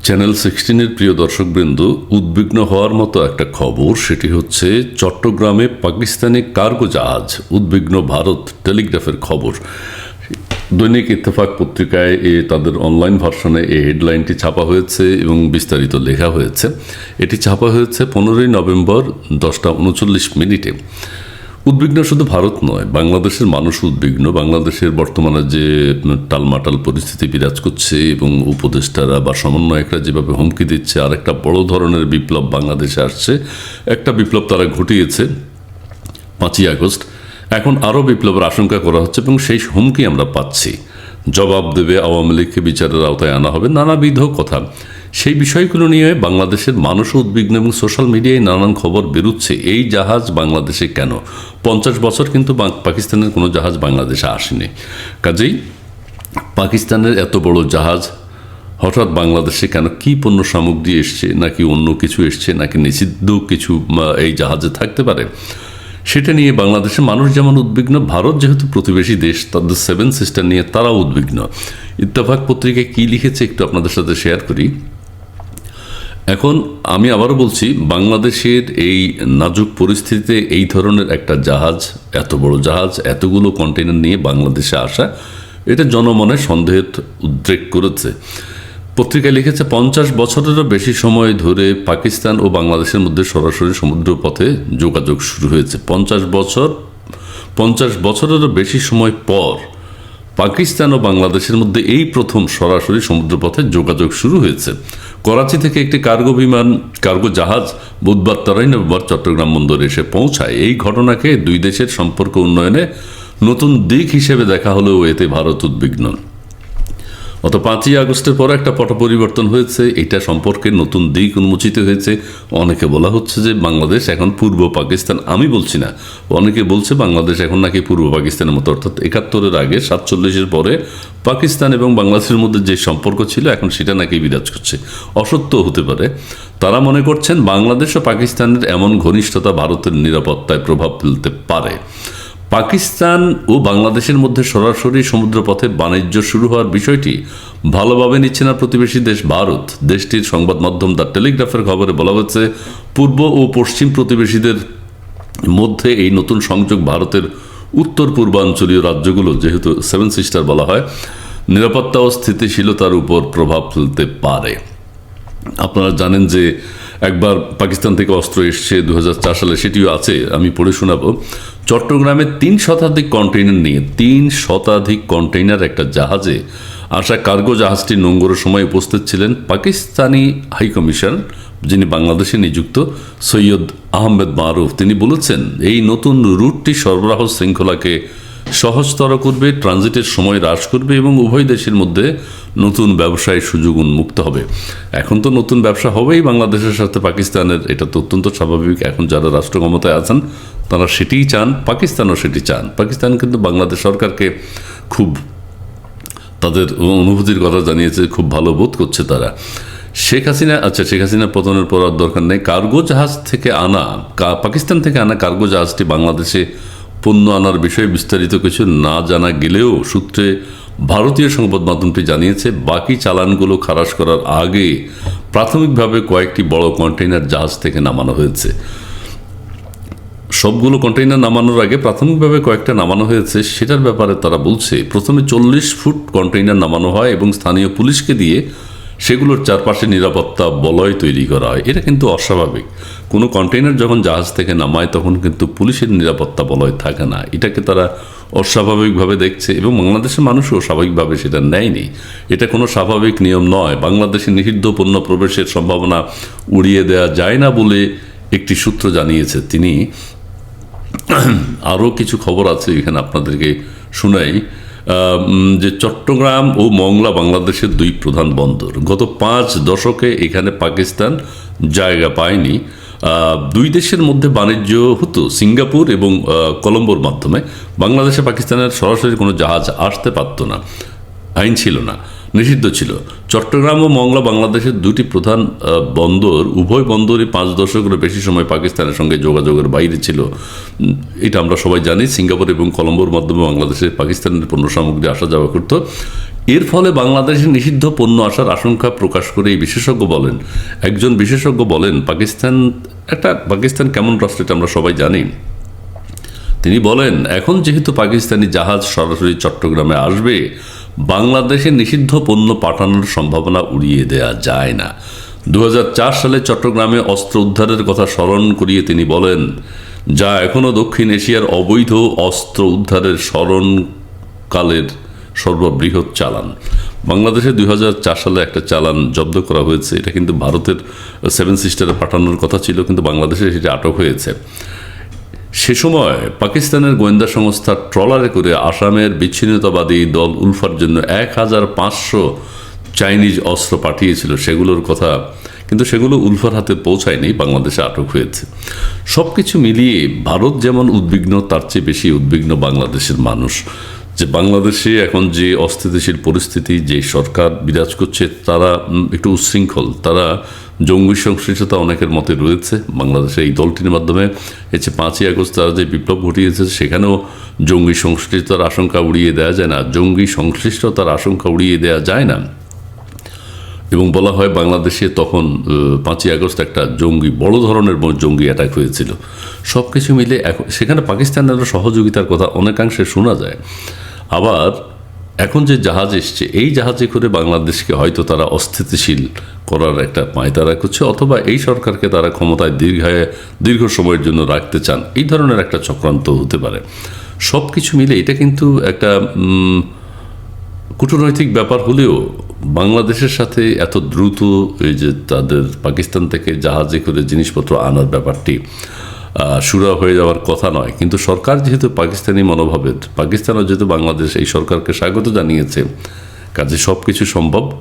Channel সিক্সটিনের প্রিয় দর্শকবৃন্দ, উদ্বিগ্ন হওয়ার মতো একটা খবর, সেটি হচ্ছে চট্টগ্রামে পাকিস্তানি কার্গো জাহাজ, উদ্বিগ্ন ভারত টেলিগ্রাফের খবর। দৈনিক ইত্তেফাক পত্রিকায় এ তাদের অনলাইন ভার্সনে এই হেডলাইনটি ছাপা হয়েছে এবং বিস্তারিত লেখা হয়েছে। এটি ছাপা হয়েছে পনেরোই নভেম্বর দশটা উনচল্লিশ মিনিটে। উদ্বিগ্ন শুধু ভারত নয়, বাংলাদেশের মানুষ উদ্বিগ্ন। বাংলাদেশের বর্তমানে যে টালমাটাল পরিস্থিতি বিরাজ করছে এবং উপদেষ্টারা বা সমন্বয়করা যেভাবে হুমকি দিচ্ছে আর একটা বড় ধরনের বিপ্লব বাংলাদেশে আসছে। একটা বিপ্লব তারা ঘটিয়েছে পাঁচই আগস্ট। এখন আরও বিপ্লবের আশঙ্কা করা হচ্ছে এবং সেই হুমকি আমরা পাচ্ছি। জবাব দেবে আওয়ামী লীগকে বিচারের আওতায় আনা হবে। নানাবিধ কথা। সেই বিষয়গুলো নিয়ে বাংলাদেশের মানুষ উদ্বিগ্ন এবং সোশ্যাল মিডিয়ায় নানান খবর বেরুচ্ছে। এই জাহাজ বাংলাদেশে কেন? পঞ্চাশ বছর কিন্তু পাকিস্তানের কোনো জাহাজ বাংলাদেশে আসেনি। কাজেই পাকিস্তানের এত বড় জাহাজ হঠাৎ বাংলাদেশে কেন কি পণ্য সামগ্রী এসছে, নাকি অন্য কিছু এসছে, নাকি নিষিদ্ধ কিছু এই জাহাজে থাকতে পারে? সেটা নিয়ে বাংলাদেশের মানুষ যেমন উদ্বিগ্ন, ভারত যেহেতু প্রতিবেশী দেশ, তাদের সেভেন সিস্টার নিয়ে তারাও উদ্বিগ্ন। ইত্তেফাক পত্রিকায় কী লিখেছে একটু আপনাদের সাথে শেয়ার করি। এখন আমি আবারও বলছি, বাংলাদেশের এই নাজুক পরিস্থিতিতে এই ধরনের একটা জাহাজ, এত বড় জাহাজ, এতগুলো কন্টেনার নিয়ে বাংলাদেশে আসা, এটা জনমনে সন্দেহের উদ্রেক করেছে। পত্রিকায় লিখেছে, পঞ্চাশ বছরেরও বেশি সময় ধরে পাকিস্তান ও বাংলাদেশের মধ্যে সরাসরি সমুদ্র পথে যোগাযোগ শুরু হয়েছে। পঞ্চাশ বছর, পঞ্চাশ বছরেরও বেশি সময় পর পাকিস্তান ও বাংলাদেশের মধ্যে এই প্রথম সরাসরি সমুদ্রপথে যোগাযোগ শুরু হয়েছে। করাচি থেকে একটি কার্গো বিমান, কার্গো জাহাজ বুধবার তেরোই নভেম্বর চট্টগ্রাম বন্দরে এসে পৌঁছায়। এই ঘটনাকে দুই দেশের সম্পর্ক উন্নয়নে নতুন দিক হিসেবে দেখা হলেও এতে ভারত উদ্বিগ্ন। গত পাঁচই আগস্টের পর একটা পট পরিবর্তন হয়েছে। এটা সম্পর্কে নতুন দিক উন্মোচিত হয়েছে। অনেকে বলা হচ্ছে যে বাংলাদেশ এখন পূর্ব পাকিস্তান। আমি বলছি না। অনেকে বলছে বাংলাদেশ এখন নাকি পূর্ব পাকিস্তানের মতো। অর্থাৎ একাত্তরের আগে, সাতচল্লিশের পরে পাকিস্তান এবং বাংলাদেশের মধ্যে যে সম্পর্ক ছিল, এখন সেটা নাকি বিরাজ করছে। অসত্য হতে পারে। তারা মনে করছেন বাংলাদেশ ও পাকিস্তানের এমন ঘনিষ্ঠতা ভারতের নিরাপত্তায় প্রভাব ফেলতে পারে। পাকিস্তান ও বাংলাদেশের মধ্যে সরাসরি সমুদ্রপথে বাণিজ্য শুরু হওয়ার বিষয়টি ভালোভাবে নিচ্ছে না প্রতিবেশী দেশ ভারত। দেশটির সংবাদ মাধ্যম দ্য টেলিগ্রাফের খবরে বলা হচ্ছে পূর্ব ও পশ্চিম প্রতিবেশীদের মধ্যে এই নতুন সংযোগ ভারতের উত্তর পূর্বাঞ্চলীয় রাজ্যগুলো, যেহেতু সেভেন সিস্টার বলা হয়, নিরাপত্তা ও স্থিতিশীলতার উপর প্রভাব ফেলতে পারে। আপনারা জানেন যে একবার পাকিস্তান থেকে অস্ত্র এসছে দু হাজার চার সালে, সেটিও আছে, আমি পড়ে শোনাবো। চট্টগ্রামে তিন শতাধিক কন্টেইনার নিয়ে, তিন শতাধিক কন্টেইনার একটা জাহাজে আসা কার্গো জাহাজটি নোঙ্গরের সময় উপস্থিত ছিলেন পাকিস্তানি হাইকমিশন যিনি বাংলাদেশে নিযুক্ত সৈয়দ আহমেদ মারুফ। তিনি বলেছেন, এই নতুন রুটটি সরবরাহ শৃঙ্খলাকে সহজতর করবে ট্রানজিটের সময় হ্রাস করবে এবং উভয় দেশের মধ্যে নতুন ব্যবসায় সুযোগ উন্মুক্ত হবে। এখন তো নতুন ব্যবসা হবেই, বাংলাদেশের সাথে পাকিস্তানের, এটা তো অত্যন্ত স্বাভাবিক, এখন যারা রাষ্ট্র ক্ষমতায় আছেন, তারা সেটিই চান, পাকিস্তানও সেটি চান। পাকিস্তান কিন্তু বাংলাদেশ সরকারকে খুব তাদের অনুভূতির কথা জানিয়েছে, খুব ভালো বোধ করছে তারা। শেখ হাসিনা আচ্ছা শেখ হাসিনা পতনের পর আর দরকার নেই। কার্গো জাহাজ থেকে আনা পাকিস্তান থেকে আনা কার্গো জাহাজটি বাংলাদেশে পণ্য আনার বিষয়ে বিস্তারিত কিছু না জানা গেলেও সূত্রে ভারতীয় সংবাদ মাধ্যমটি জানিয়েছে, বাকি চালানগুলো খালাস করার আগে প্রাথমিকভাবে কয়েকটি বড় কন্টেইনার জাহাজ থেকে নামানো হয়েছে। সবগুলো কন্টেইনার নামানোর আগে প্রাথমিকভাবে কয়েকটা নামানো হয়েছে, সেটার ব্যাপারে তারা বলছে, প্রথমে চল্লিশ ফুট কন্টেইনার নামানো হয় এবং স্থানীয় পুলিশকে দিয়ে সেগুলোর চারপাশে নিরাপত্তা বলয় তৈরি করা হয়। এটা কিন্তু অস্বাভাবিক। কোনো কন্টেইনার যখন জাহাজ থেকে নামায়, তখন কিন্তু পুলিশের নিরাপত্তা বলয় থাকে না। এটাকে তারা অস্বাভাবিকভাবে দেখছে এবং বাংলাদেশের মানুষও স্বাভাবিকভাবে সেটা নেয়নি। এটা কোনো স্বাভাবিক নিয়ম নয়। বাংলাদেশে নিষিদ্ধ পণ্য প্রবেশের সম্ভাবনা উড়িয়ে দেওয়া যায় না বলে একটি সূত্র জানিয়েছে তিনি। আরও কিছু খবর আছে, এখানে আপনাদেরকে শোনাই। যে চট্টগ্রাম ও মংলা বাংলাদেশের দুই প্রধান বন্দর। গত পাঁচ দশকে এখানে পাকিস্তান জায়গা পায়নি। দুই দেশের মধ্যে বাণিজ্য হতো, সিঙ্গাপুর এবং কলম্বোর মাধ্যমে। বাংলাদেশে পাকিস্তানের সরাসরি কোনো জাহাজ আসতে পারত না, আইন ছিল না। নিষিদ্ধ ছিল। চট্টগ্রাম ও মংলা বাংলাদেশের দুটি প্রধান বন্দর, উভয় বন্দরই পাঁচ দশকেরও বেশি সময় পাকিস্তানের সঙ্গে যোগাযোগের বাইরে ছিল। এটা আমরা সবাই জানি, সিঙ্গাপুর এবং কলম্বোর মাধ্যমে বাংলাদেশে পাকিস্তানের পণ্য সামগ্রী আসা যাওয়া করতো। এর ফলে বাংলাদেশে নিষিদ্ধ পণ্য আসার আশঙ্কা প্রকাশ করে এই বিশেষজ্ঞ বলেন। একজন বিশেষজ্ঞ বলেন, পাকিস্তান, একটা পাকিস্তান কেমন রাষ্ট্র এটা আমরা সবাই জানি। তিনি বলেন, এখন যেহেতু পাকিস্তানি জাহাজ সরাসরি চট্টগ্রামে আসবে বাংলাদেশে নিষিদ্ধ পণ্য পাঠানোর সম্ভাবনা উড়িয়ে দেয়া যায় না। দু হাজার চার সালে চট্টগ্রামে অস্ত্র উদ্ধারের কথা স্মরণ করিয়ে তিনি বলেন, যা এখনও দক্ষিণ এশিয়ার অবৈধ অস্ত্র উদ্ধারের স্মরণকালের সর্ববৃহৎ চালান। বাংলাদেশে দুই হাজার চার সালে একটা চালান জব্দ করা হয়েছে। এটা কিন্তু ভারতের সেভেন সিস্টারে পাঠানোর কথা ছিল, কিন্তু বাংলাদেশে সেটা আটক হয়েছে। সে সময় পাকিস্তানের গোয়েন্দা সংস্থা ট্রলারে করে আসামের বিচ্ছিন্নতাবাদী দল উলফার জন্য এক হাজার পাঁচশো চাইনিজ অস্ত্র পাঠিয়েছিল, সেগুলোর কথা। কিন্তু সেগুলো উলফার হাতে পৌঁছায়নি, বাংলাদেশে আটক হয়েছে। সব কিছু মিলিয়ে ভারত যেমন উদ্বিগ্ন, তার চেয়ে বেশি উদ্বিগ্ন বাংলাদেশের মানুষ। যে বাংলাদেশে এখন যে অস্থিতিশীল পরিস্থিতি, যে সরকার বিরাজ করছে, তারা একটু উচ্ছৃঙ্খল। তারা জঙ্গি সংশ্লিষ্টতা অনেকের মতে রয়েছে। বাংলাদেশে এই দলটির মাধ্যমে হচ্ছে পাঁচই আগস্ট তারা যে বিপ্লব ঘটিয়েছে, সেখানেও জঙ্গি সংশ্লিষ্টতার আশঙ্কা উড়িয়ে দেওয়া যায় না। জঙ্গি সংশ্লিষ্টতার আশঙ্কা উড়িয়ে দেওয়া যায় না। এবং বলা হয় বাংলাদেশে তখন পাঁচই আগস্ট একটা জঙ্গি, বড় ধরনের জঙ্গি অ্যাটাক হয়েছিল। সব কিছু মিলে এখন সেখানে পাকিস্তানের সহযোগিতার কথা অনেকাংশে শোনা যায়। আবার এখন যে জাহাজ এসছে, এই জাহাজে করে বাংলাদেশকে হয়তো তারা অস্থিতিশীল করার একটা পায়তারা করছে, অথবা এই সরকারকে তারা ক্ষমতায় দীর্ঘায়, দীর্ঘ সময়ের জন্য রাখতে চান, এই ধরনের একটা চক্রান্ত হতে পারে। সব কিছু মিলে এটা কিন্তু একটা কূটনৈতিক ব্যাপার হলেও বাংলাদেশের সাথে এত দ্রুত এই যে তাদের পাকিস্তান থেকে জাহাজে করে জিনিসপত্র আনার ব্যাপারটি শুরু হয়ে যাওয়ার কথা নয়। কিন্তু সরকার যেহেতু পাকিস্তানি মনোভাবের, পাকিস্তানও যেহেতু বাংলাদেশ, এই সরকারকে স্বাগত জানিয়েছে, কাজে সব কিছু সম্ভব।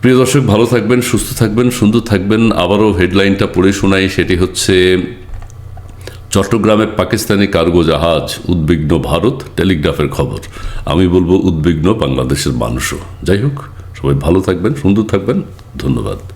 প্রিয় দর্শক, ভালো থাকবেন, সুস্থ থাকবেন, সুন্দর থাকবেন। আবারও হেডলাইনটা পড়ে শোনাই, সেটি হচ্ছে চট্টগ্রামে পাকিস্তানি কার্গো জাহাজ, উদ্বিগ্ন ভারত, টেলিগ্রাফের খবর। আমি বলব উদ্বিগ্ন বাংলাদেশের মানুষও। যাই হোক, সবাই ভালো থাকবেন, সুন্দর থাকবেন। ধন্যবাদ।